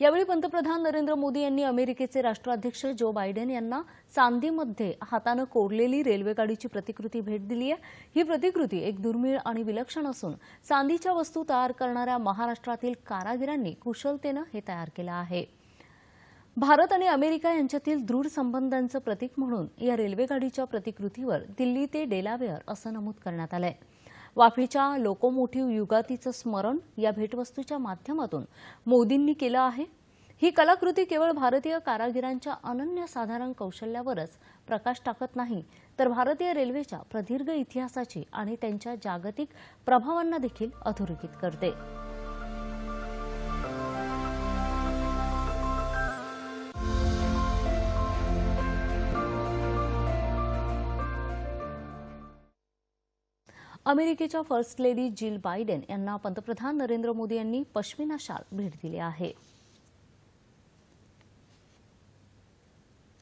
यावेळी पंतप्रधान नरेंद्र मोदी यांनी अमेरिकेचे राष्ट्राध्यक्ष जो बायडेन यांना चांदीमध्ये हातानं कोरलेली रेल्वेगाडीची प्रतिकृती भेट दिली आहे. ही प्रतिकृती एक दुर्मिळ आणि विलक्षण असून चांदीच्या वस्तू तयार करणाऱ्या महाराष्ट्रातील कारागिरांनी कुशलतेनं हे तयार केलं आहे. भारत आणि अमेरिका यांच्यातील दृढ संबंधांचं प्रतीक म्हणून या रेल्वेगाडीच्या प्रतिकृतीवर दिल्ली ते डेलावेअर असं नमूद करण्यात आलं आहे वाफेच्या लोकोमोटिव्ह युगातीचं स्मरण या भेटवस्तूच्या माध्यमातून मोदींनी केलं आहे. ही कलाकृती केवळ भारतीय कारागिरांच्या अनन्यसाधारण कौशल्यावरच प्रकाश टाकत नाही तर भारतीय रेल्वेच्या प्रदीर्घ इतिहासाची आणि त्यांच्या जागतिक प्रभावांना देखील अधोरेखित करते. अमेरिकेच्या फर्स्ट लेडी जिल बायडेन यांना पंतप्रधान नरेंद्र मोदी यांनी पश्मिना शाल भेट दिली आहे.